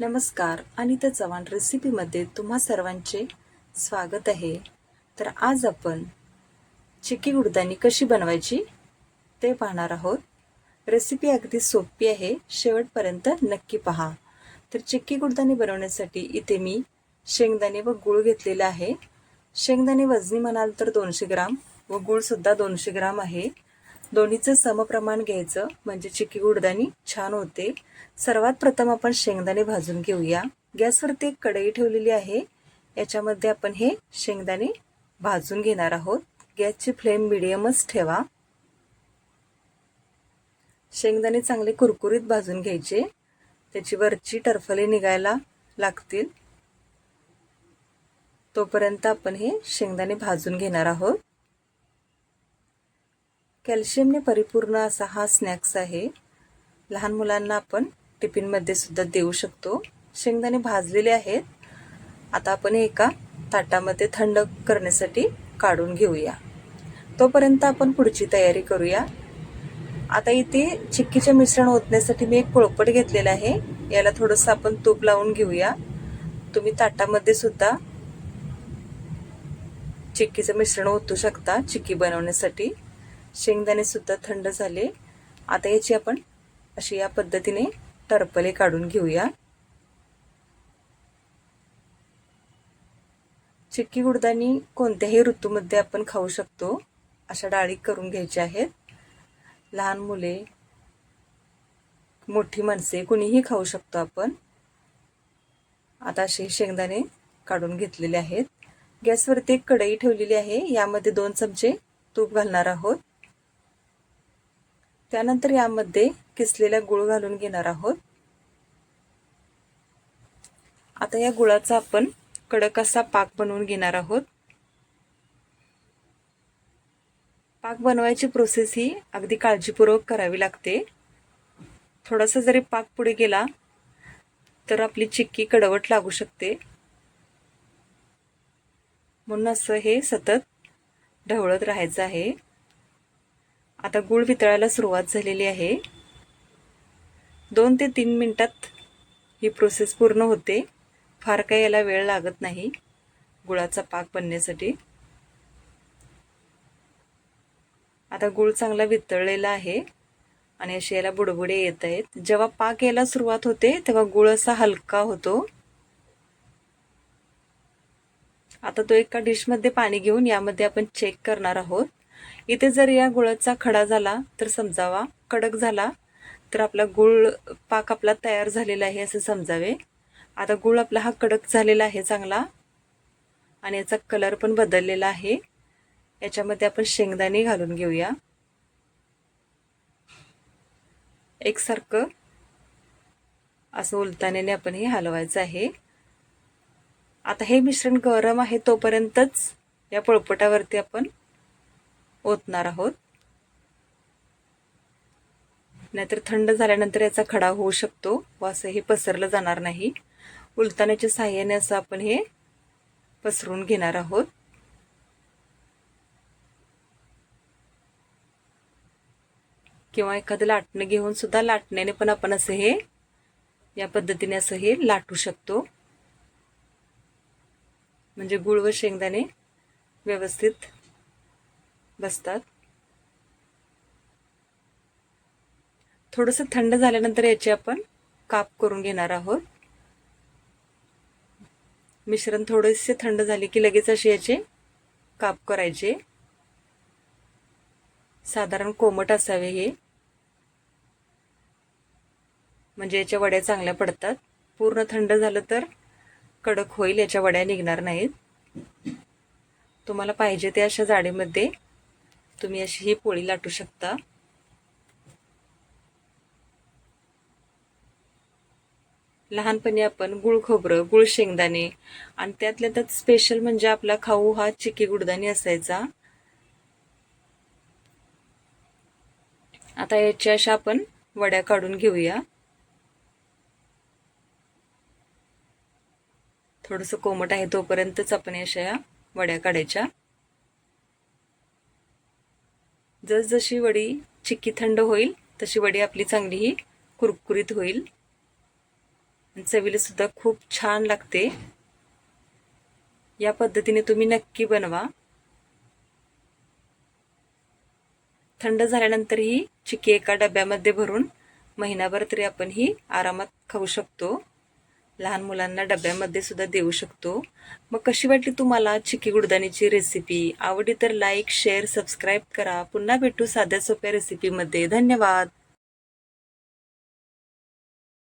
नमस्कार अनिता चव्हाण रेसिपीमध्ये तुम्हा सर्वांचे स्वागत आहे. तर आज आपण चिक्की गुडदानी कशी बनवायची ते पाहणार आहोत. रेसिपी अगदी सोपी आहे शेवटपर्यंत नक्की पहा. तर चिक्की गुडदाणी बनवण्यासाठी इथे मी शेंगदाणे व गूळ घेतलेला आहे. शेंगदाणे वजनी म्हणाल तर दोनशे ग्राम व गूळसुद्धा दोनशे ग्राम आहे. दोन्हीचं समप्रमाण घ्यायचं. म्हणजे चिक्की गुडदाणी छान होते. सर्वात प्रथम आपण शेंगदाणे भाजून घेऊया. गॅसवरती एक कढई ठेवलेली आहे. याच्यामध्ये आपण हे शेंगदाणे भाजून घेणार आहोत. गॅसची फ्लेम मिडियमच ठेवा. शेंगदाणे चांगले कुरकुरीत भाजून घ्यायचे. त्याची वरची टरफले निघायला लागतील. तोपर्यंत आपण हे शेंगदाणे भाजून घेणार आहोत. कॅल्शियमने परिपूर्ण असा हा स्नॅक्स आहे. लहान मुलांना आपण टिफिनमध्ये सुद्धा देऊ शकतो. शेंगदाणे भाजलेले आहेत. आता आपण एका ताटामध्ये थंड करण्यासाठी काढून घेऊया. तोपर्यंत आपण पुढची तयारी करूया. आता इथे चिक्कीचे मिश्रण ओतण्यासाठी मी एक पोळपट घेतलेलं आहे. याला थोडंसं आपण तूप लावून घेऊया. तुम्ही ताटामध्ये सुद्धा चिक्कीचं मिश्रण ओतू शकता चिक्की बनवण्यासाठी. शेंगदाणेसुद्धा थंड झाले. आता याची आपण अशी या पद्धतीने टरपले काढून घेऊया. चिक्की गुडदानी कोणत्याही ऋतूमध्ये आपण खाऊ शकतो. अशा डाळी करून घ्यायच्या आहेत. लहान मुले मोठी माणसे कुणीही खाऊ शकतो आपण. आता असे शेंगदाणे काढून घेतलेले आहेत. गॅसवरती एक कढई ठेवलेली आहे. यामध्ये दोन चमचे तूप घालणार आहोत. त्यानंतर यामध्ये किसलेला गुळ घालून घेणार आहोत. आता या गुळाचा आपण कडक असा पाक बनवून घेणार आहोत. पाक बनवायची प्रोसेस ही अगदी काळजीपूर्वक करावी लागते. थोडासा जरी पाक पुढे गेला तर आपली चिक्की कडवट लागू शकते. म्हणून असं हे सतत ढवळत राहायचं आहे. आता गूळ वितळायला सुरुवात झालेली आहे. दोन ते तीन मिनटात ही प्रोसेस पूर्ण होते. फार काही याला वेळ लागत नाही गुळाचा पाक बनण्यासाठी. आता गूळ चांगला वितळलेला आहे आणि असे याला बुडबुडे येत आहेत. जेव्हा पाक यायला सुरुवात होते तेव्हा गुळ असा हलका होतो. आता तो एका डिशमध्ये पाणी घेऊन यामध्ये आपण चेक करणार आहोत. इथे जर या गुळाचा खडा झाला तर समजावा. कडक झाला तर आपला गुळ पाक आपला तयार झालेला आहे असं समजावे. आता गुळ आपला हा कडक झालेला आहे चांगला. आणि याचा कलर पण बदललेला आहे. याच्यामध्ये आपण शेंगदाणे घालून घेऊया. एकसारखं असं उलतानेने आपण हे हलवायचं आहे. आता हे मिश्रण गरम आहे तोपर्यंतच या पोळपटावरती आपण ओतणार आहोत. नाहीतर थंड झाल्यानंतर याचा खडा होऊ शकतो व असं हे पसरलं जाणार नाही. उलताण्याच्या साह्याने असं आपण हे पसरून घेणार आहोत. किंवा एखादं लाटणं घेऊन सुद्धा लाटण्याने पण आपण असं हे या पद्धतीने असं हे लाटू शकतो. म्हणजे गुळ व शेंगदाणे व्यवस्थित बसतात. थोडंसं थंड झाल्यानंतर याचे आपण काप करून घेणार आहोत. मिश्रण थोडेसे थंड झाले की लगेच असे याचे काप करायचे. साधारण कोमट असावे हे. म्हणजे याच्या वड्या चांगल्या पडतात. पूर्ण थंड झालं तर कडक होईल याच्या वड्या निघणार नाहीत. तुम्हाला पाहिजे ते अशा जाडीमध्ये तुम्ही अशी ही पोळी लाटू शकता. लहानपणी आपण गुळ खोबरं गुळ शेंगदाणे आणि त्यातल्या त्यात स्पेशल म्हणजे आपला खाऊ हा चिकी गुडदाणी असायचा. आता याच्या अशा आपण वड्या काढून घेऊया. थोडंसं कोमट आहे तोपर्यंतच आपण अशा वड्या काढायच्या. जसजशी वडी चिक्की थंड होईल तशी वडी आपली चांगली ही कुरकुरीत होईल. चवीला सुद्धा खूप छान लागते. या पद्धतीने तुम्ही नक्की बनवा. थंड झाल्यानंतर ही चिक्की एका डब्यामध्ये भरून महिनाभर तरी आपण ही आरामात खाऊ शकतो. लहान मुलांना डब्यामध्ये सुद्धा देऊ शकतो. मग कशी वाटली तुम्हाला चिकी गुडदाणीची रेसिपी आवडी तर लाईक शेअर सबस्क्राईब करा. पुन्हा भेटू साध्या सोप्या रेसिपीमध्ये धन्यवाद.